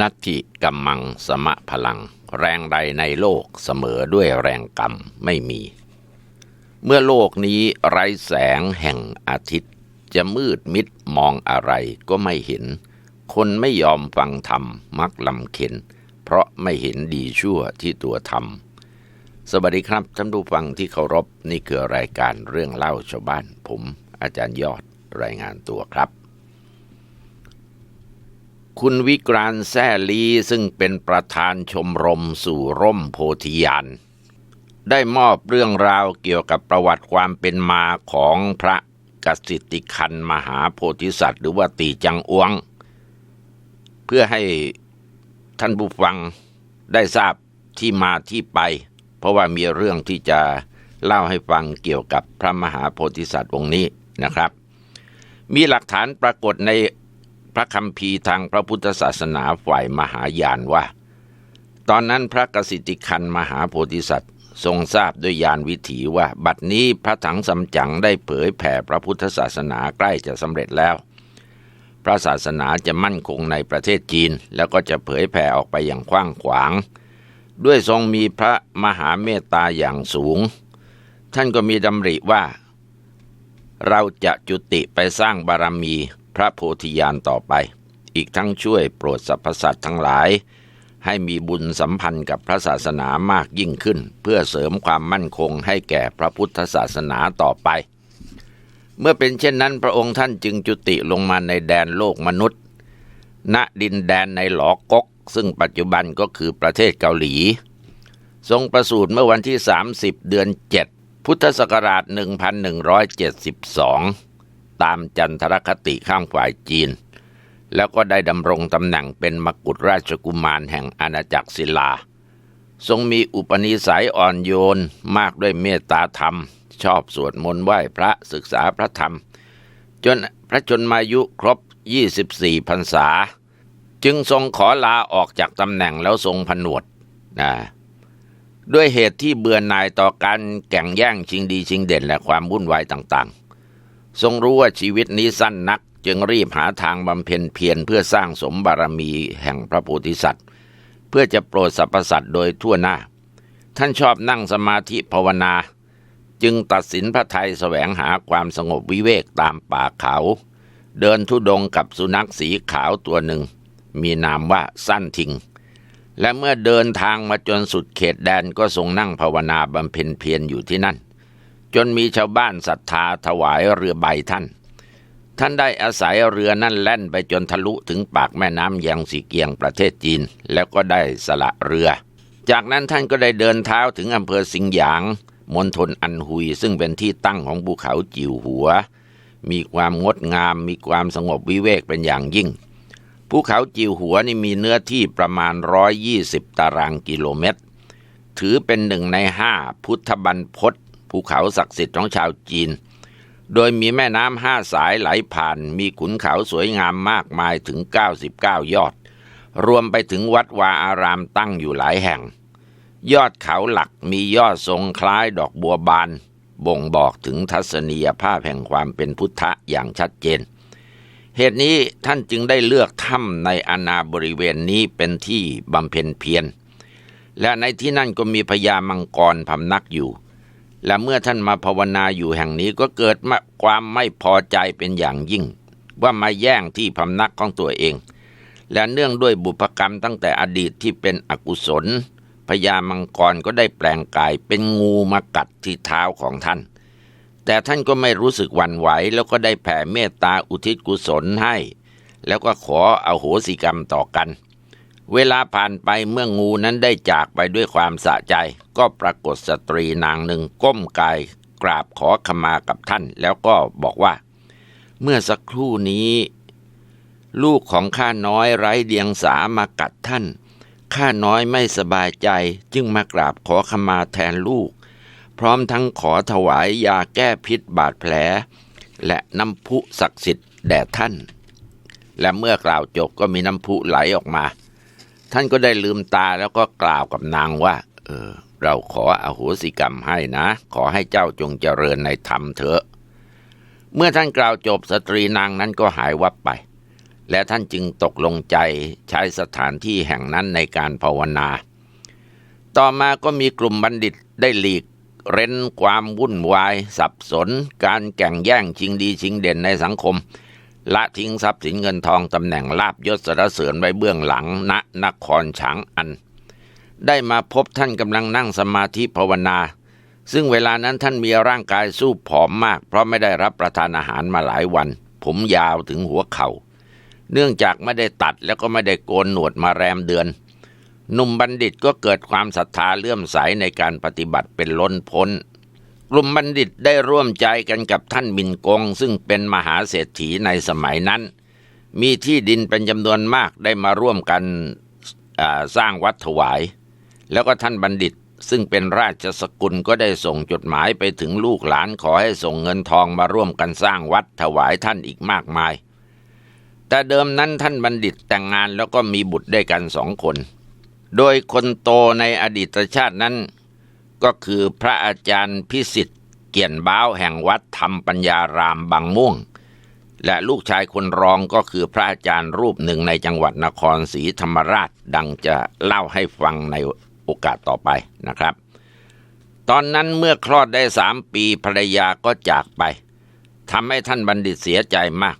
นัตถิกัมมังสมะพลัง แรงใดในโลกเสมอด้วยแรงกรรมไม่มี เมื่อโลกนี้ไร้แสงแห่งอาทิตย์ จะมืดมิดมองอะไรก็ไม่เห็น คนไม่ยอมฟังธรรมมักลำเข็น เพราะไม่เห็นดีชั่วที่ตัวทำสวัสดีครับท่านผู้ฟังที่เคารพนี่คือรายการเรื่องเล่าชาวบ้านผม อาจารย์ยอดรายงานตัวครับ คุณวิกรานแซ่ลีซึ่งเป็นประธานชมรมสู่ร่มโพธิยานได้มอบเรื่องราวเกี่ยวกับประวัติความเป็นมาของพระกสิทธิคันมหาโพธิสัตว์ หรือว่าตีจังอวง เพื่อให้ท่านผู้ฟังได้ทราบที่มาที่ไป เพราะว่ามีเรื่องที่จะเล่าให้ฟังเกี่ยวกับพระมหาโพธิสัตว์องค์นี้นะครับ มีหลักฐานปรากฏใน พระคัมภีร์ทางพระพุทธศาสนาฝ่ายมหายานว่า ตอนนั้นพระกสิทธิคันมหาโพธิสัตว์ ทรงทราบด้วยยานวิถีว่า บัดนี้พระถังสำจั๋งได้เผยแผ่พระพุทธศาสนาใกล้จะสำเร็จแล้ว พระศาสนาจะมั่นคงในประเทศจีน แล้วก็จะเผยแผ่ออกไปอย่างกว้างขวาง ด้วยทรงมีพระมหาเมตตาอย่างสูง ท่านก็มีดำริว่า เราจะจุติไปสร้างบารมี พระโพธิญาณต่อไป อีกทั้งช่วยโปรดสรรพสัตว์ทั้งหลาย ให้มีบุญสัมพันธ์กับพระศาสนามากยิ่งขึ้น เพื่อเสริมความมั่นคงให้แก่พระพุทธศาสนาต่อไป เมื่อเป็นเช่นนั้นพระองค์ท่านจึงจุติลงมาในแดนโลกมนุษย์ ณดินแดนในหลอกกซึ่งปัจจุบันก็คือประเทศเกาหลี ทรงประสูติเมื่อวันที่ 30 เดือน 7 พุทธศักราช 1172 ตามจันทรคติข้างฝ่ายจีน แล้วก็ได้ดำรงตำแหน่งเป็นมกุฎราชกุมารแห่งอาณาจักรศิลา ทรงมีอุปนิสัยอ่อนโยนมากด้วยเมตตาธรรม ชอบสวดมนต์ไหว้พระศึกษาพระธรรม จนพระชนมายุครบ 24พรรษา จึงทรงขอลาออกจากตำแหน่งแล้วทรงผนวดนะด้วยเหตุที่เบื่อหน่ายต่อการแข่งแย่งชิงดีชิงเด่นและความวุ่นวายต่างๆ ทรงรู้ว่าชีวิตนี้สั้นนัก จึงรีบหาทางบำเพ็ญเพียรเพื่อสร้างสมบารมีแห่งพระโพธิสัตว์ เพื่อจะโปรดสรรพสัตว์โดยทั่วหน้า ท่านชอบนั่งสมาธิภาวนา จึงตัดสินพระไทยแสวงหาความสงบวิเวกตามป่าเขา เดินทุดงกับสุนัขสีขาวตัวหนึ่ง มีนามว่าสั้นทิงและเมื่อเดินทางมาจนสุดเขตแดนก็ทรงนั่งภาวนาบำเพ็ญเพียรอยู่ที่นั่น จนมีชาวบ้านศรัทธาถวายเรือใบท่าน ท่านได้อาศัยเรือนั่นแล่นไปจนทะลุถึงปากแม่น้ำยังสีเกียงประเทศจีน แล้วก็ได้สละเรือ จากนั้นท่านก็ได้เดินเท้าถึงอำเภอสิงหยางมณฑลอันหุยซึ่งเป็นที่ตั้งของภูเขาจิ๋วหัว มีความงดงาม มีความสงบวิเวกเป็นอย่างยิ่งภูเขาจิ๋วหัวนี่มีเนื้อที่ประมาณ 120 ตารางกิโลเมตร ถือเป็นหนึ่งในห้าพุทธบันพศ ภูเขาศักดิ์สิทธิ์ของชาวจีน โดยมีแม่น้ำห้าสายไหลผ่านมีขุนเขาสวยงามมากมายถึง 99 ยอด รวมไปถึงวัดวาอารามตั้งอยู่หลายแห่ง ยอดเขาหลักมียอดทรงคล้ายดอกบัวบาน บ่งบอกถึงทัศนียภาพแห่งความเป็นพุทธะอย่างชัดเจน เหตุนี้ท่านจึงได้เลือกถ้ำในอาณาบริเวณนี้เป็นที่บำเพ็ญเพียรและในที่นั่นก็มีพญามังกรพำนักอยู่ และเมื่อท่านมาภาวนาอยู่แห่งนี้ก็เกิดความไม่พอใจเป็นอย่างยิ่ง ว่ามาแย่งที่พำนักของตัวเอง และเนื่องด้วยบุพกรรมตั้งแต่อดีตที่เป็นอกุศลพญามังกรก็ได้แปลงกายเป็นงูมากัดที่เท้าของท่าน แต่ท่านก็ไม่รู้สึกหวั่นไหว แล้วก็ได้แผ่เมตตาอุทิศกุศลให้ แล้วก็ขอเอาโหสิกรรมต่อกัน เวลาผ่านไปเมื่องูนั้นได้จากไปด้วยความสะใจ ก็ปรากฏสตรีนางหนึ่งก้มกายกราบขอขมากับท่าน แล้วก็บอกว่า เมื่อสักครู่นี้ ลูกของข้าน้อยไร้เดียงสามากัดท่าน ข้าน้อยไม่สบายใจจึงมากราบขอขมาแทนลูก พร้อมทั้งขอถวายยาแก้พิษบาดแผล และน้ำพุศักดิ์สิทธิ์แด่ท่าน และเมื่อกล่าวจบก็มีน้ำพุไหลออกมา ท่านก็ได้ลืมตาแล้วก็กล่าวกับนางว่า เออ เราขออโหสิกรรมให้นะ ขอให้เจ้าจงเจริญในธรรมเถอะ เมื่อท่านกล่าวจบสตรีนางนั้นก็หายวับไป และท่านจึงตกลงใจใช้สถานที่แห่งนั้นในการภาวนา ต่อมาก็มีกลุ่มบัณฑิตได้หลีกเร้นความวุ่นวาย สับสน การแข่งแย่งชิงดีชิงเด่นในสังคม ละทิ้งทรัพย์สินเงินทองตำแหน่งลาบยศสรเสริญไว้เบื้องหลังณนครฉางอัน ได้มาพบท่านกำลังนั่งสมาธิภาวนา ซึ่งเวลานั้นท่านมีร่างกายสู้ผอมมาก เพราะไม่ได้รับประทานอาหารมาหลายวัน ผมยาวถึงหัวเขา่า เนื่องจากไม่ได้ตัดแล้วก็ไม่ได้โกนหนวดมาแรมเดือนหนุ่มบัณฑิตก็เกิดความศรัทธาเลื่อมใสในการปฏิบัติเป็นล้นพ้น กลุ่มบัณฑิตได้ร่วมใจกันกับท่านมินกง ซึ่งเป็นมหาเศรษฐีในสมัยนั้น มีที่ดินเป็นจำนวนมากได้มาร่วมกันสร้างวัดถวาย แล้วก็ท่านบัณฑิตซึ่งเป็นราชสกุลก็ได้ส่งจดหมายไปถึงลูกหลานขอให้ส่งเงินทองมาร่วมกันสร้างวัดถวายท่านอีกมากมาย แต่เดิมนั้นท่านบัณฑิตแต่งงานแล้วก็มีบุตรได้กันสองคน โดยคนโตในอดีตชาตินั้น ก็คือพระอาจารย์พิสิทธิ์เกียนบ้าวแห่งวัดธรรมปัญญารามบางม่วง และลูกชายคนรองก็คือพระอาจารย์รูปหนึ่งในจังหวัดนครศรีธรรมราชดังจะเล่าให้ฟังในโอกาสต่อไปนะครับ ตอนนั้นเมื่อคลอดได้สามปีภรรยาก็จากไปทำให้ท่านบัณฑิตเสียใจมาก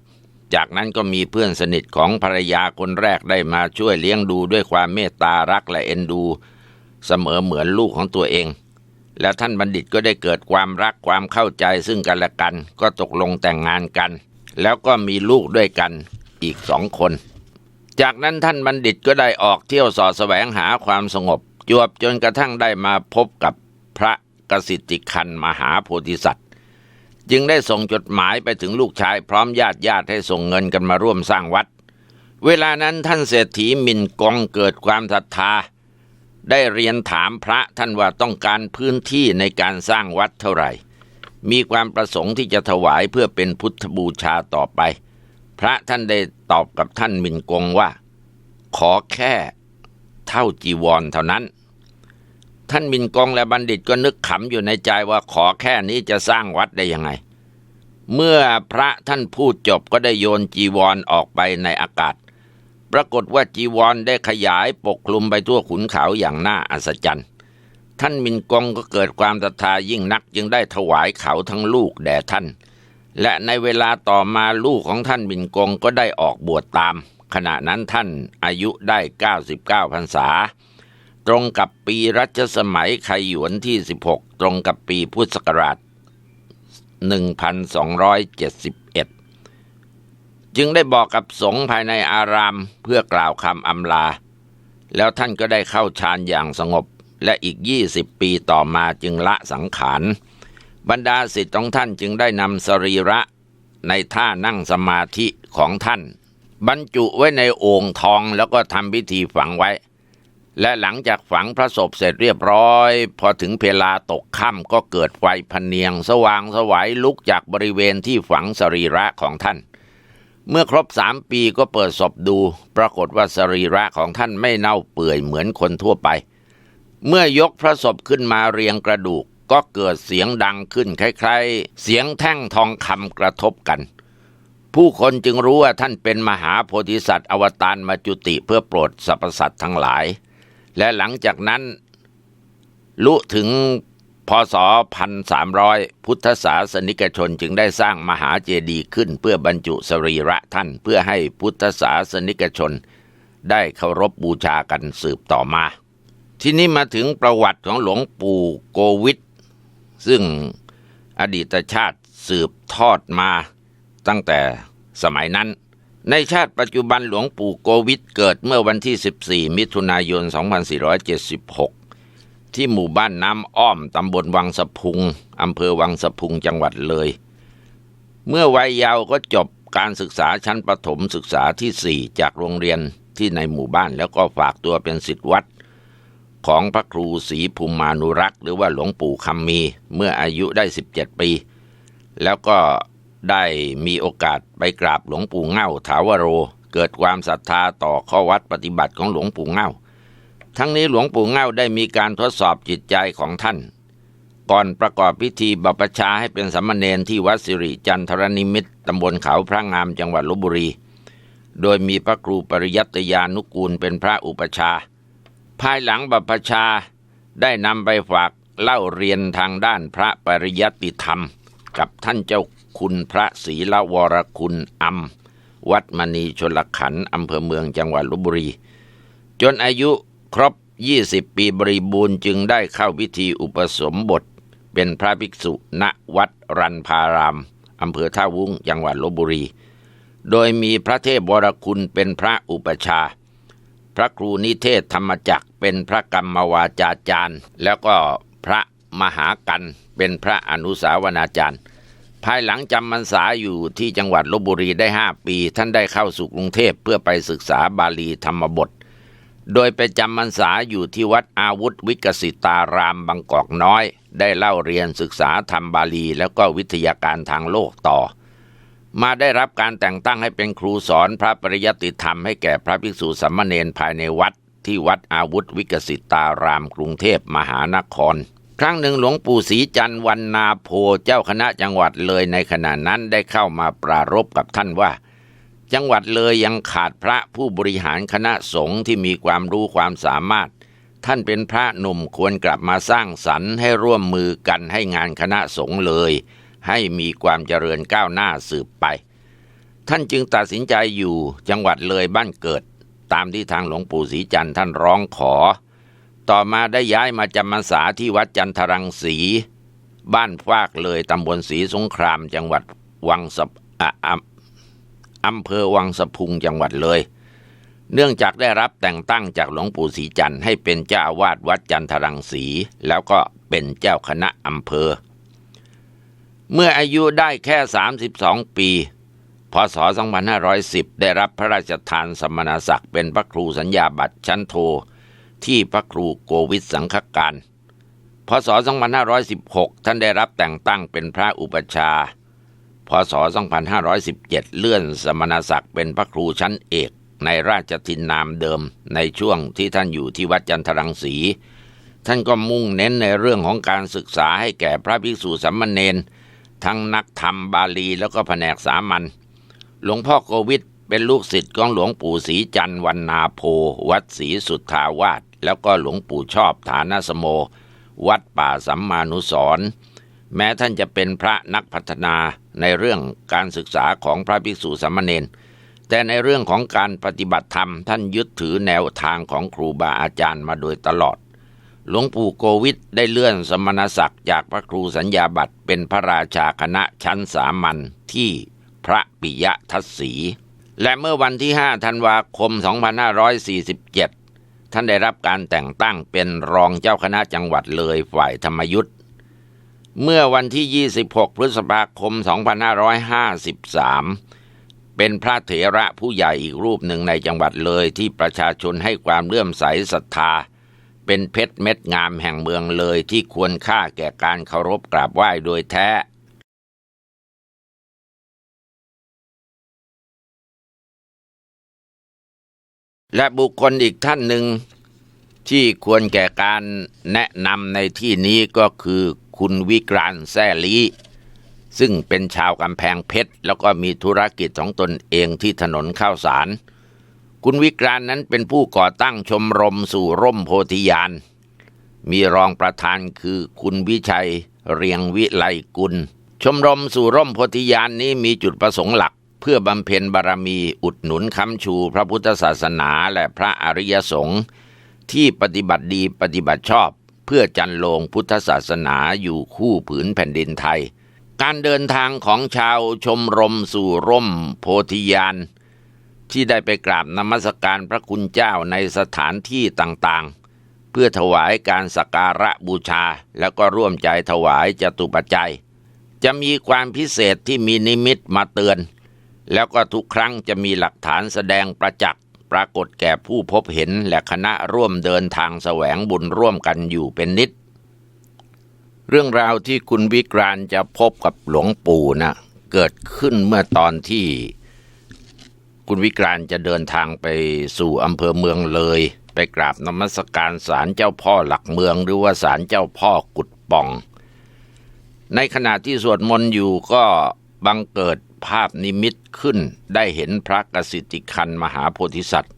จากนั้นก็มีเพื่อนสนิทของภรรยาคนแรกได้มาช่วยเลี้ยงดูด้วยความเมตตารักและเอ็นดู เสมอเหมือนลูกของตัวเอง และท่านบัณฑิตก็ได้เกิดความรักความเข้าใจซึ่งกันและกัน ก็ตกลงแต่งงานกัน แล้วก็มีลูกด้วยกันอีกสองคน จากนั้นท่านบัณฑิตก็ได้ออกเที่ยวสอดแสวงหาความสงบ จวบจนกระทั่งได้มาพบกับพระกสิทธิคันมหาโพธิสัตวจึงได้ส่งจดหมายไปถึงลูกชายพร้อมญาติญาติให้ส่งเงินกันมาร่วมสร้างวัด เวลานั้นท่านเศรษฐีมินกองเกิดความศรัทธา ได้เรียนถามพระท่านว่าต้องการพื้นที่ในการสร้างวัดเท่าไหร่ มีความประสงค์ที่จะถวายเพื่อเป็นพุทธบูชาต่อไป พระท่านได้ตอบกับท่านมินกงว่า ขอแค่เท่าจีวรเท่านั้น ท่านมินกองและบัณฑิตก็นึกขำอยู่ในใจว่าขอแค่นี้จะสร้างวัดได้ยังไง เมื่อพระท่านพูดจบก็ได้โยนจีวรอออกไปในอากาศ รากฏว่าจีวรได้ขยายปกคลุมไปทั่วขุนเขาอย่างน่าอัศจรรย์ ท่านมินกองก็เกิดความศรัทธายิ่งนักจึงได้ถวายเขาทั้งลูกแด่ท่าน และในเวลาต่อมาลูกของท่านมินกงก็ได้ออกบวชตาม ขณะนั้นท่านอายุได้ 99พรรษา ตรงกับปีรัชสมัยไคหยวนที่ 16 ตรงกับปีพุทธศักราช 1271 จึงได้บอกกับสงฆ์ภายในอารามเพื่อกล่าวคำอำลา แล้วท่านก็ได้เข้าฌานอย่างสงบ และอีก20ปีต่อมาจึงละสังขาร บรรดาสิทธิ์ของท่านจึงได้นำสรีระในท่านั่งสมาธิของท่าน บรรจุไว้ในโอ่งทองแล้วก็ทำพิธีฝังไว้ และหลังจากฝังพระศพเสร็จเรียบร้อย พอถึงเวลาตกค่ำก็เกิดไฟพเนียง สว่างสวัยลุกจากบริเวณที่ฝังสรีระของท่าน เมื่อครบสามปีก็เปิดศพดู ปรากฏว่าสรีระของท่านไม่เน่าเปื่อยเหมือนคนทั่วไป เมื่อยกพระศพขึ้นมาเรียงกระดูกก็เกิดเสียงดังขึ้นคล้ายๆ เสียงแท่งทองคำกระทบกัน ผู้คนจึงรู้ว่าท่านเป็นมหาโพธิสัตว์อวตารมาจุติเพื่อโปรดสรรพสัตว์ทั้งหลาย และหลังจากนั้น ลุถึง พศพันสามร้อยพุทธศาสนิกชนจึงได้สร้างมหาเจดีย์ขึ้นเพื่อบรรจุสรีระท่านเพื่อให้พุทธศาสนิกชน ได้เคารพบบูชากันสืบต่อมา ที่นี้มาถึงประวัติของหลวงปู่โกวิทซึ่งอดีตชาติสืบทอดมาตั้งแต่สมัยนั้น ในชาติปัจจุบันหลวงปู่โกวิทเกิดเมื่อวันที่ 14 มิถุนายน 2476 ที่หมู่บ้านน้ำอ้อมตำบลวังสะพุงอำเภอวังสะพุงจังหวัดเลย เมื่อวัยเยาว์ก็จบการศึกษาชั้นประถมศึกษาที่4จากโรงเรียนที่ในหมู่บ้านแล้วก็ฝากตัวเป็นศิษย์วัด ของพระครูศรีภูมิานุรักษ์ หรือว่าหลวงปู่คำมี เมื่ออายุได้ 17 ปี แล้วก็ได้มีโอกาสไปกราบหลวงปู่เง่าถาวโร เกิดความศรัทธาต่อข้อวัดปฏิบัติของหลวงปู่เง่า ทั้งนี้หลวงปู่เง่าได้มีการทดสอบจิตใจของท่าน ก่อนประกอบพิธีบัพชาให้เป็นสัมมเนนที่วัดสิริจันทรนิมิตตำบลเขาพระงามจังหวัดลบบุรี โดยมีพระครูปริยัตยานุกูลเป็นพระอุปชา ภายหลังบัพพชาได้นำไปฝากเล่าเรียนทางด้านพระปริยัติธรรม กับท่านเจ้าคุณพระศรีละวรคุณอัมวัดมณีชลขันธ์อำเภอเมืองจังหวัดลบบุรี จนอายุ ครบ20ปีบริบูรณ์จึงได้เข้าพิธีอุปสมบท เป็นพระภิกษุณวัดรันพารามอำเภอท่าวุ้งจังหวัดลบบุรี โดยมีพระเทพวรคุณเป็นพระอุปชา พระครูนิเทศธรรมจักรเป็นพระกรรมวาจาจารย์ แล้วก็พระมหากันเป็นพระอนุสาวนาจารย์ ภายหลังจำพรรษาอยู่ที่จังหวัดลบบุรีได้ห้าปี ท่านได้เข้าสู่กรุงเทพเพื่อไปศึกษาบาลีธรรมบท โดยไปจำพรรษาอยู่ที่วัดอาวุธวิกสิตารามบางกอกน้อย ได้เล่าเรียนศึกษาธรรมบาลีแล้วก็วิทยาการทางโลกต่อ มาได้รับการแต่งตั้งให้เป็นครูสอนพระปริยัติธรรมให้แก่พระภิกษุสามเณรภายในวัดที่วัดอาวุธวิกสิตารามกรุงเทพมหานคร ครั้งหนึ่งหลวงปู่ศรีจันทร์วันนาโพเจ้าคณะจังหวัดเลยในขณะนั้นได้เข้ามาปรารภกับท่านว่า จังหวัดเลยยังขาดพระผู้บริหารคณะสงฆ์ที่มีความรู้ความสามารถ ท่านเป็นพระหนุ่มควรกลับมาสร้างสรรค์ให้ร่วมมือกันให้งานคณะสงฆ์เลย ให้มีความเจริญก้าวหน้าสืบไป ท่านจึงตัดสินใจอยู่จังหวัดเลยบ้านเกิด ตามที่ทางหลวงปู่ศรีจันทร์ท่านร้องขอ ต่อมาได้ย้ายมาจำพรรษาที่วัดจันทรังสีบ้านฟากเลยตำบลศรีสงคราม จังหวัดวังสะ อำเภอวังสะพุงจังหวัดเลย เนื่องจากได้รับแต่งตั้งจากหลวงปู่ศรีจันทร์ให้เป็นเจ้าอาวาสวัดจันทรังสี แล้วก็เป็นเจ้าคณะอำเภอ เมื่ออายุได้แค่ 32 ปีพศ 2510 ได้รับพระราชทานสมณศักดิ์เป็นพระครูสัญญาบัตรชั้นโท ที่พระครูโกวิทสังฆการ พศ 2516 ท่านได้รับแต่งตั้งเป็นพระอุปชา พศ 2517 เลื่อนสมณศักดิ์เป็นพระครูชั้นเอกในราชทินนามเดิมในช่วงที่ท่านอยู่ที่วัดจันทรังสี ท่านก็มุ่งเน้นในเรื่องของการศึกษาให้แก่พระภิกษุสามมเณรทั้งนักธรรมบาลีแล้วก็แผนกสามัญหลวงพ่อโควิดเป็นลูกศิษย์ของหลวงปู่ศรีจันทร์วันนาโพ วัดศรีสุทธาวาสแล้วก็หลวงปู่ชอบฐานสโม วัดป่าสัมมานุสรแม้ท่านจะเป็นพระนักพัฒนา ในเรื่องการศึกษาของพระภิกษุสามเณรแต่ในเรื่องของการปฏิบัติธรรมท่านยึดถือแนวทางของครูบาอาจารย์มาโดยตลอด หลวงปู่โกวิทได้เลื่อนสมณศักดิ์จากพระครูสัญญาบัตรเป็นพระราชาคณะชั้นสามัญที่พระปิยทัศสีและเมื่อวันที่ 5 ธันวาคม 2547 ท่านได้รับการแต่งตั้งเป็นรองเจ้าคณะจังหวัดเลยฝ่ายธรรมยุทธ์ เมื่อวันที่ 26 พฤษภาคม 2553 เป็นพระเถระผู้ใหญ่อีกรูปหนึ่งในจังหวัดเลยที่ประชาชนให้ความเลื่อมใสศรัทธา เป็นเพชรเม็ดงามแห่งเมืองเลยที่ควรค่าแก่การเคารพกราบไหว้โดยแท้และบุคคลอีกท่านหนึ่งที่ควรแก่การแนะนำในที่นี้ก็คือ คุณวิกรานแซ่ลีซึ่งเป็นชาวกำแพงเพชร แล้วก็มีธุรกิจของตนเองที่ถนนข้าวสาร คุณวิกรานนั้นเป็นผู้ก่อตั้งชมรมสู่ร่มโพธิญาณ มีรองประธานคือคุณวิชัยเรียงวิไลกุล ชมรมสู่ร่มโพธิญาณนี้มีจุดประสงค์หลัก เพื่อบำเพ็ญบารมีอุดหนุนค้ำชูพระพุทธศาสนาและพระอริยสงฆ์ที่ปฏิบัติดีปฏิบัติชอบ เพื่อจันโลงพุทธศาสนาอยู่คู่ผืนแผ่นดินไทย การเดินทางของชาวชมรมสู่ร่มโพธิญาณที่ได้ไปกราบนมัสการพระคุณเจ้าในสถานที่ต่างๆ เพื่อถวายการสักการะบูชาแล้วก็ร่วมใจถวายจตุปัจจัย จะมีความพิเศษที่มีนิมิตมาเตือน แล้วก็ทุกครั้งจะมีหลักฐานแสดงประจักษ์ ปรากฏแก่ผู้พบเห็นและคณะร่วมเดินทางแสวงบุญร่วมกันอยู่เป็นนิด เรื่องราวที่คุณวิกรานจะพบกับหลวงปู่นะเกิดขึ้นเมื่อตอนที่คุณวิกรานจะเดินทางไปสู่อำเภอเมืองเลย ไปกราบนมัสการศาลเจ้าพ่อหลักเมืองหรือว่าศาลเจ้าพ่อกุดป่อง ในขณะที่สวดมนต์อยู่ก็ บังเกิดภาพนิมิตขึ้นได้เห็นพระกสิทธิคันมหาโพธิสัตว์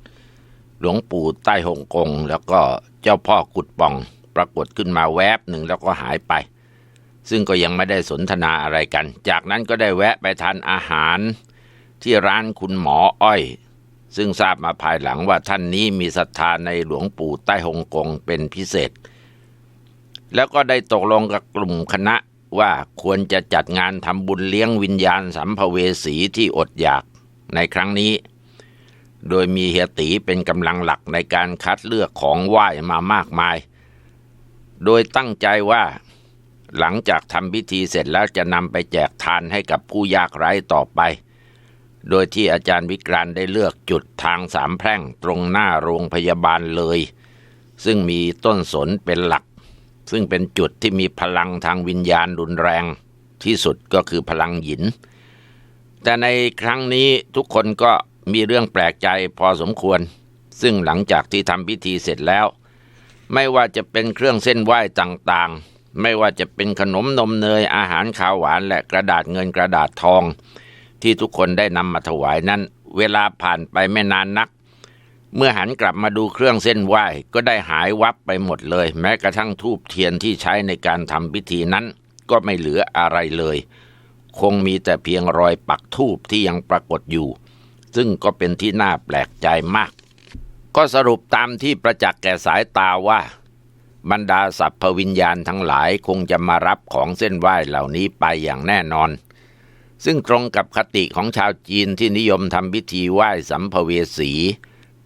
หลวงปู่ใต้หงกง แล้วก็เจ้าพ่อกุดป่องปรากฏขึ้นมาแวบหนึ่งแล้วก็หายไป ซึ่งก็ยังไม่ได้สนทนาอะไรกัน จากนั้นก็ได้แวะไปทานอาหารที่ร้านคุณหมออ้อย ซึ่งทราบมาภายหลังว่าท่านนี้มีศรัทธาในหลวงปู่ใต้หงกงเป็นพิเศษ แล้วก็ได้ตกลงกับกลุ่มคณะ ว่าควรจะจัดงานทำบุญเลี้ยงวิญญาณสัมภเวสีที่อดอยากในครั้งนี้ โดยมีเฮียตีเป็นกำลังหลักในการคัดเลือกของไหว้มามากมาย โดยตั้งใจว่าหลังจากทำพิธีเสร็จแล้วจะนำไปแจกทานให้กับผู้ยากไร้ต่อไป โดยที่อาจารย์วิกรานได้เลือกจุดทางสามแพร่งตรงหน้าโรงพยาบาลเลย ซึ่งมีต้นสนเป็นหลัก ซึ่งเป็นจุดที่มีพลังทางวิญญาณรุนแรงที่สุดก็คือพลังหยิน แต่ในครั้งนี้ทุกคนก็มีเรื่องแปลกใจพอสมควร ซึ่งหลังจากที่ทำพิธีเสร็จแล้ว ไม่ว่าจะเป็นเครื่องเส้นไหว้ต่างๆ ไม่ว่าจะเป็นขนมนมเนยอาหารขาวหวานและกระดาษเงินกระดาษทอง ที่ทุกคนได้นำมาถวายนั้น เวลาผ่านไปไม่นานนัก เมื่อหันกลับมาดูเครื่องเส้นไหว้ก็ได้หายวับไปหมดเลย แม้กระทั่งทูบเทียนที่ใช้ในการทำพิธีนั้น ก็ไม่เหลืออะไรเลย คงมีแต่เพียงรอยปักทูบที่ยังปรากฏอยู่ ซึ่งก็เป็นที่น่าแปลกใจมาก ก็สรุปตามที่ประจักษ์แก่สายตาว่า บรรดาสัพพวิญญาณทั้งหลายคงจะมารับของเส้นไหว้เหล่านี้ไปอย่างแน่นอนซึ่งตรงกับคติของชาวจีนที่นิยมทำพิธีไหว้สัมภเวสี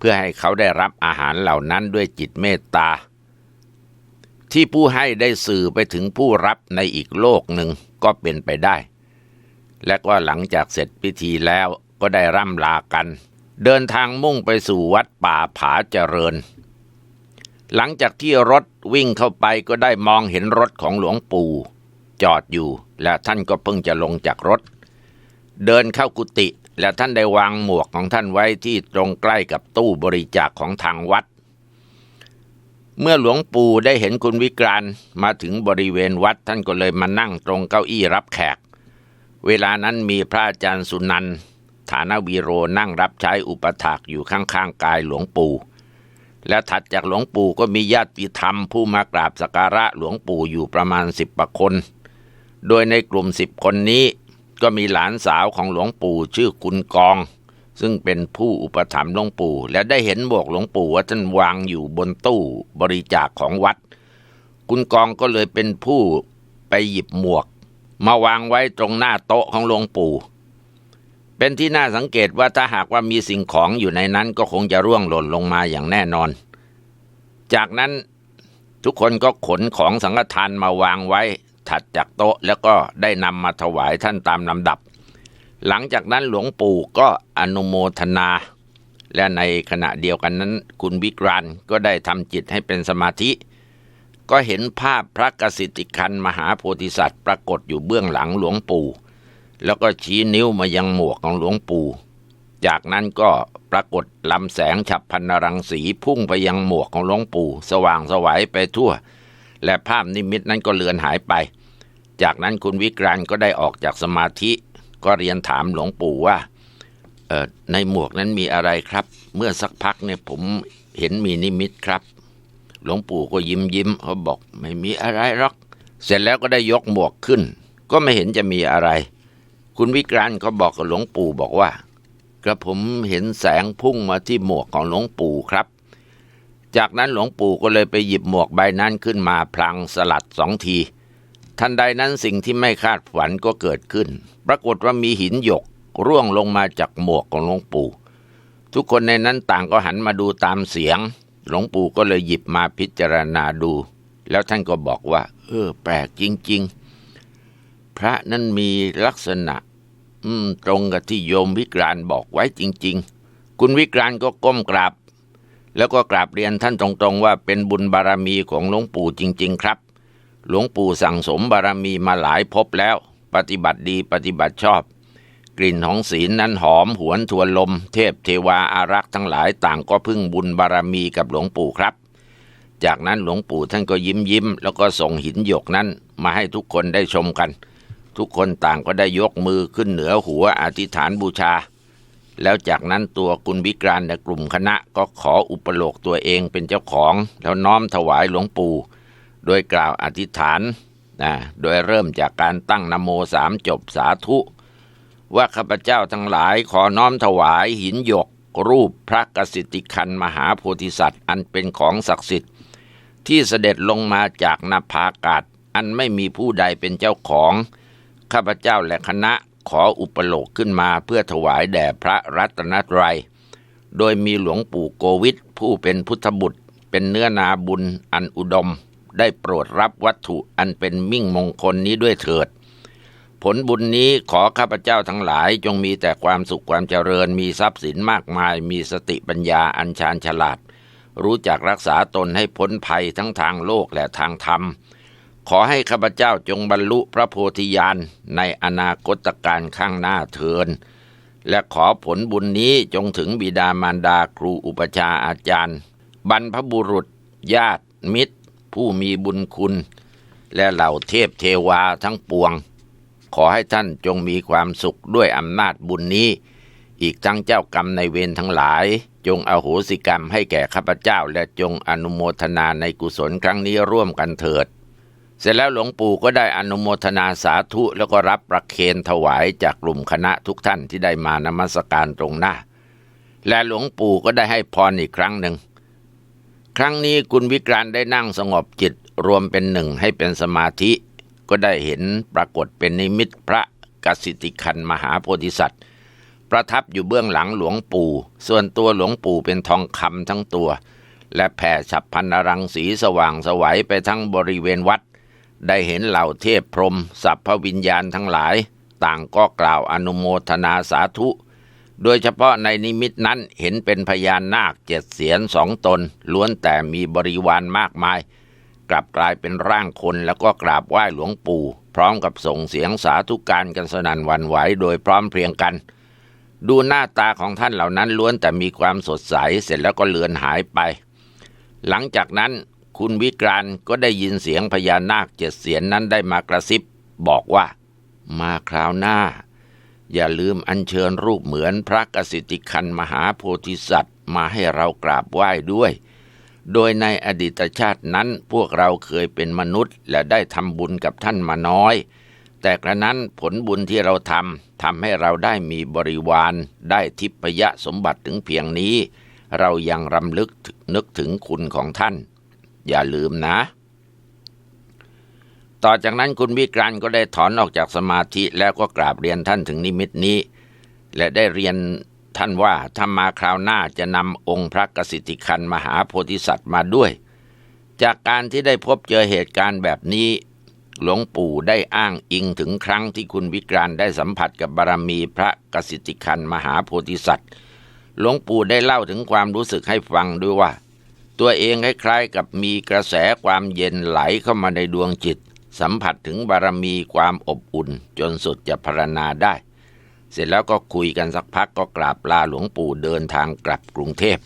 พื่อให้เขาได้รับอาหารเหล่านั้นด้วยจิตเมตตา ที่ผู้ให้ได้สื่อไปถึงผู้รับในอีกโลกหนึ่งก็เป็นไปได้ และก็หลังจากเสร็จพิธีแล้วก็ได้ร่ำลากัน เดินทางมุ่งไปสู่วัดป่าผาเจริญ หลังจากที่รถวิ่งเข้าไปก็ได้มองเห็นรถของหลวงปู่ จอดอยู่และท่านก็เพิ่งจะลงจากรถ เดินเข้ากุฏิ และท่านได้วางหมวกของท่านไว้ที่ตรงใกล้กับตู้บริจาคของทางวัด เมื่อหลวงปู่ได้เห็นคุณวิกรานมาถึงบริเวณวัด ท่านก็เลยมานั่งตรงเก้าอี้รับแขก เวลานั้นมีพระอาจารย์สุนันท์ฐานวีโรนั่งรับใช้อุปถากอยู่ข้างๆกายหลวงปู่และถัดจากหลวงปู่ก็มีญาติธรรมผู้มากราบสักการะหลวงปู่อยู่ประมาณสิบประคน โดยในกลุ่มสิบคนนี้ ก็มีหลานสาวของหลวงปู่ชื่อคุณกอง ซึ่งเป็นผู้อุปถัมภ์หลวงปู่ และได้เห็นหมวกหลวงปู่ว่าท่านวางอยู่บนตู้บริจาคของวัด คุณกองก็เลยเป็นผู้ไปหยิบหมวก มาวางไว้ตรงหน้าโต๊ะของหลวงปู่ เป็นที่น่าสังเกตว่าถ้าหากว่ามีสิ่งของอยู่ในนั้นก็คงจะร่วงหล่นลงมาอย่างแน่นอน จากนั้นทุกคนก็ขนของสังฆทานมาวางไว้ ถัดจากโต๊ะ แล้วก็ได้นำมาถวายท่านตามลำดับ หลังจากนั้นหลวงปู่ก็อนุโมทนา และในขณะเดียวกันนั้น คุณวิกรานก็ได้ทำจิตให้เป็นสมาธิ ก็เห็นภาพพระกสิทธิคันมหาโพธิสัตว์ปรากฏอยู่เบื้องหลังหลวงปู่ แล้วก็ชี้นิ้วมายังหมวกของหลวงปู่ จากนั้นก็ปรากฏลำแสงฉับพันรังสีพุ่งไปยังหมวกของหลวงปู่ สว่างสวัยไปทั่ว และภาพนิมิตนั้นก็เลือนหายไป จากนั้นคุณวิกรานก็ได้ออกจากสมาธิ ก็เรียนถามหลวงปู่ว่าในหมวกนั้นมีอะไรครับ เมื่อสักพักเนี่ยผมเห็นมีนิมิตครับ หลวงปู่ก็ยิ้มยิ้มเขาบอกไม่มีอะไรหรอก เสร็จแล้วก็ได้ยกหมวกขึ้น ก็ไม่เห็นจะมีอะไร คุณวิกรานก็บอกกับหลวงปู่บอกว่ากระผมเห็นแสงพุ่งมาที่หมวกของหลวงปู่ครับ จากนั้นหลวงปู่ก็เลยไปหยิบหมวกใบนั้นขึ้นมาพลางสลัดสองที ทันใดนั้นสิ่งที่ไม่คาดฝันก็เกิดขึ้น ปรากฏว่ามีหินหยกร่วงลงมาจากหมวกของหลวงปู่ ทุกคนในนั้นต่างก็หันมาดูตามเสียง หลวงปู่ก็เลยหยิบมาพิจารณาดู แล้วท่านก็บอกว่า เออ แปลกจริง ๆ พระนั้นมีลักษณะ อืม ตรงกับที่โยมวิกรานบอกไว้จริง ๆ คุณวิกรานก็ก้มกราบ แล้วก็กราบเรียนท่านตรงๆว่าเป็นบุญบารมีของหลวงปู่จริง ๆ ครับ หลวงปู่สั่งสมบารมีมาหลายภพแล้ว ปฏิบัติดีปฏิบัติชอบ กลิ่นของศีลนั้นหอมหวนทวนลม เทพเทวาอารักษ์ทั้งหลายต่างก็พึ่งบุญบารมีกับหลวงปู่ครับ จากนั้นหลวงปู่ท่านก็ยิ้มยิ้ม แล้วก็ส่งหินหยกนั้นมาให้ทุกคนได้ชมกัน ทุกคนต่างก็ได้ยกมือขึ้นเหนือหัวอธิษฐานบูชา แล้วจากนั้นตัวคุณวิกรานและกลุ่มคณะก็ขออุปโลกตัวเองเป็นเจ้าของ แล้วน้อมถวายหลวงปู่ โดยกล่าวอธิษฐานนะโดยเริ่มจากการตั้งนโมสามจบสาธุ ว่าข้าพเจ้าทั้งหลายขอน้อมถวายหินหยก รูปพระกสิทธิคันมหาโพธิสัตว์ อันเป็นของศักดิ์สิทธิ์ ที่เสด็จลงมาจากนาภากาศอันไม่มีผู้ใดเป็นเจ้าของ ข้าพเจ้าและคณะขออุปโลกขึ้นมาเพื่อถวายแด่พระรัตนตรัย โดยมีหลวงปู่โกวิทผู้เป็นพุทธบุตร เป็นเนื้อนาบุญอันอุดม ได้โปรดรับวัตถุอันเป็นมิ่งมงคลนี้ด้วยเถิด ผลบุญนี้ขอข้าพเจ้าทั้งหลายจงมีแต่ความสุขความเจริญ มีทรัพย์สินมากมาย มีสติปัญญาอันชาญฉลาด รู้จักรักษาตนให้พ้นภัยทั้งทางโลกและทางธรรม ขอให้ข้าพเจ้าจงบรรลุพระโพธิญาณในอนาคตการข้างหน้าเทินและขอผลบุญนี้จงถึงบิดามารดาครูอุปชาอาจารย์ บรรพบุรุษ ญาติ มิตร ผู้มีบุญคุณ และเหล่าเทพเทวาทั้งปวง ขอให้ท่านจงมีความสุขด้วยอำนาจบุญนี้ อีกทั้งเจ้ากรรมในเวรทั้งหลาย จงอโหสิกรรมให้แก่ข้าพเจ้า และจงอนุโมทนาในกุศลครั้งนี้ร่วมกันเถิด เสร็จแล้วหลวงปู่ก็ได้อนุโมทนาสาธุแล้วก็รับประเคนถวายจากกลุ่มคณะทุกท่านที่ได้มานมัสการตรงหน้า และหลวงปู่ก็ได้ให้พรอีกครั้งหนึ่ง ครั้งนี้คุณวิกรานได้นั่งสงบจิตรวมเป็นหนึ่งให้เป็นสมาธิ ก็ได้เห็นปรากฏเป็นนิมิตพระกสิทธิคันมหาโพธิสัตว์ ประทับอยู่เบื้องหลังหลวงปู่ ส่วนตัวหลวงปู่เป็นทองคำทั้งตัว และแผ่ฉับพันรังสีสว่างสวัยไปทั้งบริเวณวัด ได้เห็นเหล่าเทพพรหมสัพพวิญญาณทั้งหลาย ต่างก็กล่าวอนุโมทนาสาธุ โดยเฉพาะในนิมิตนั้นเห็นเป็นพญานาคเจ็ดเสียนสองตน ล้วนแต่มีบริวารมากมาย กลับกลายเป็นร่างคนแล้วก็กราบไหว้หลวงปู่ พร้อมกับส่งเสียงสาธุการกันสนั่นวันไหวโดยพร้อมเพรียงกัน ดูหน้าตาของท่านเหล่านั้นล้วนแต่มีความสดใสเสร็จแล้วก็เลือนหายไป หลังจากนั้นคุณวิกรานก็ได้ยินเสียงพญานาคเจ็ดเสียนนั้นได้มากระซิบบอกว่า มาคราวหน้า อย่าลืมอัญเชิญรูปเหมือนพระกสิทธิคันมหาโพธิสัตว์ มาให้เรากราบไหว้ด้วย โดยในอดีตชาตินั้นพวกเราเคยเป็นมนุษย์ และได้ทำบุญกับท่านมาน้อย แต่กระนั้นผลบุญที่เราทำทำให้เราได้มีบริวาร ได้ทิพยสมบัติถึงเพียงนี้ เรายังรำลึกนึกถึงคุณของท่าน อย่าลืมนะ ต่อจากนั้นคุณวิกรันก็ได้ถอนออกจากสมาธิแล้วก็กราบเรียนท่านถึงนิมิตนี้ และได้เรียนท่านว่าถ้ามาคราวหน้าจะนำองค์พระกสิทธิคันมหาโพธิสัตว์มาด้วย จากการที่ได้พบเจอเหตุการณ์แบบนี้ หลวงปู่ได้อ้างอิงถึงครั้งที่คุณวิกรานได้สัมผัสกับบารมีพระกสิทธิคันมหาโพธิสัตว์ หลวงปู่ได้เล่าถึงความรู้สึกให้ฟังด้วยว่า ตัวเองคล้ายๆกับมีกระแสความเย็นไหลเข้ามาในดวงจิต สัมผัสถึงบารมีความอบอุ่นจนสุดจะพรรณนาได้ เสร็จแล้วก็คุยกันสักพักก็กราบลาหลวงปู่เดินทางกลับกรุงเทพ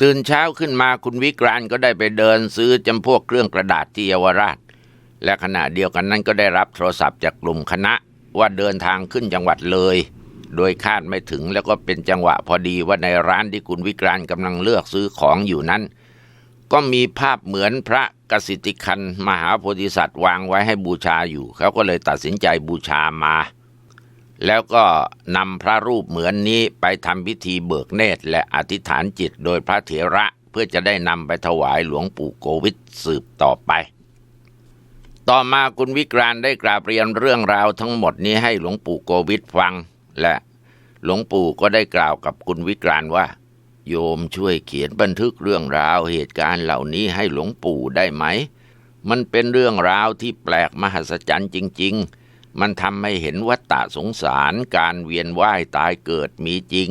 ตื่นเช้าขึ้นมาคุณวิกรานก็ได้ไปเดินซื้อจำพวกเครื่องกระดาษที่เยาวราช และขณะเดียวกันนั้นก็ได้รับโทรศัพท์จากกลุ่มคณะว่าเดินทางขึ้นจังหวัดเลย โดยคาดไม่ถึงแล้วก็เป็นจังหวะพอดีว่าในร้านที่คุณวิกรานกำลังเลือกซื้อของอยู่นั้น ก็มีภาพเหมือนพระ กสิทธิคันมหาโพธิสัตว์วางไว้ให้บูชาอยู่ เขาก็เลยตัดสินใจบูชามา แล้วก็นำพระรูปเหมือนนี้ไปทำพิธีเบิกเนตรและอธิษฐานจิตโดยพระเถระเพื่อจะได้นำไปถวายหลวงปู่โกวิทสืบต่อไป ต่อมาคุณวิกรานได้กราบเรียนเรื่องราวทั้งหมดนี้ให้หลวงปู่โกวิทฟัง และหลวงปู่ก็ได้กล่าวกับคุณวิกรานว่า โยมช่วยเขียนบันทึกเรื่องราวเหตุการณ์เหล่านี้ให้หลวงปู่ได้ไหม มันเป็นเรื่องราวที่แปลกมหัศจรรย์จริง ๆ มันทำให้เห็นวัฏฏะสงสารการเวียนว่ายตายเกิดมีจริง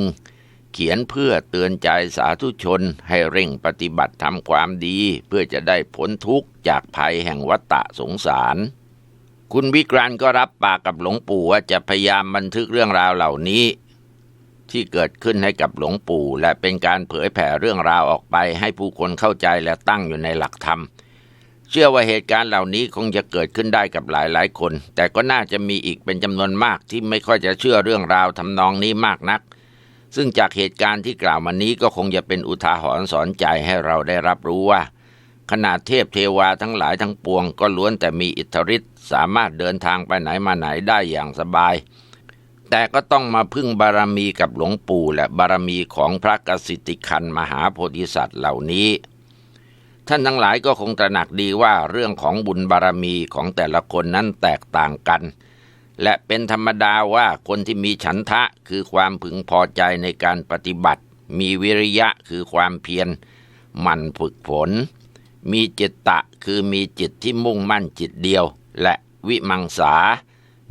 เขียนเพื่อเตือนใจสาธุชนให้เร่งปฏิบัติทำความดี เพื่อจะได้พ้นทุกข์จากภัยแห่งวัฏฏะสงสารคุณวิกรานก็รับปากกับหลวงปู่ว่าจะพยายามบันทึกเรื่องราวเหล่านี้ ที่เกิดขึ้นให้กับหลวงปู่ และเป็นการเผยแผ่เรื่องราวออกไป ให้ผู้คนเข้าใจและตั้งอยู่ในหลักธรรม เชื่อว่าเหตุการณ์เหล่านี้คงจะเกิดขึ้นได้กับหลายหลายคน แต่ก็น่าจะมีอีกเป็นจำนวนมากที่ไม่ค่อยจะเชื่อเรื่องราวทำนองนี้มากนัก ซึ่งจากเหตุการณ์ที่กล่าวมานี้ก็คงจะเป็นอุทาหรณ์สอนใจให้เราได้รับรู้ว่าขนาดเทพเทวาทั้งหลายทั้งปวงก็ล้วนแต่มีอิทธิฤทธิ์สามารถเดินทางไปไหนมาไหนได้อย่างสบาย แต่ก็ต้องมาพึ่งบารมีกับหลวงปู่และบารมีของพระกสิทธิคันมหาโพธิสัตว์เหล่านี้ ท่านทั้งหลายก็คงตระหนักดีว่าเรื่องของบุญบารมีของแต่ละคนนั้นแตกต่างกัน และเป็นธรรมดาว่าคนที่มีฉันทะคือความพึงพอใจในการปฏิบัติ มีวิริยะคือความเพียรหมั่นฝึกฝนมีจิตตะคือมีจิตที่มุ่งมั่นจิตเดียว และวิมังสา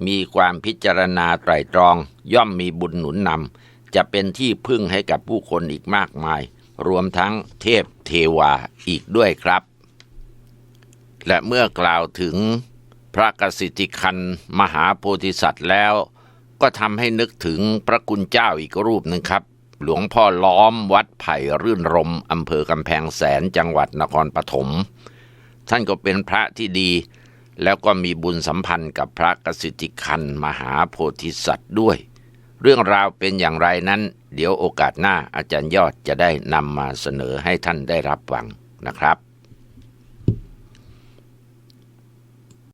มีความพิจารณาไตรตรอง ย่อมมีบุญหนุนนำจะเป็นที่พึ่งให้กับผู้คนอีกมากมาย รวมทั้งเทพเทวาอีกด้วยครับ และเมื่อกล่าวถึงพระกสิทธิคันมหาโพธิสัตว์แล้ว ก็ทำให้นึกถึงพระคุณเจ้าอีกรูปหนึ่งครับ หลวงพ่อล้อมวัดไผ่รื่นรมอำเภอกำแพงแสนจังหวัดนครปฐมท่านก็เป็นพระที่ดี แล้วก็มีบุญสัมพันธ์กับพระกสิทธิคันมหาโพธิสัตว์ด้วย เรื่องราวเป็นอย่างไรนั้น เดี๋ยวโอกาสหน้าอาจารย์ยอดจะได้นำมาเสนอให้ท่านได้รับฟังนะครับ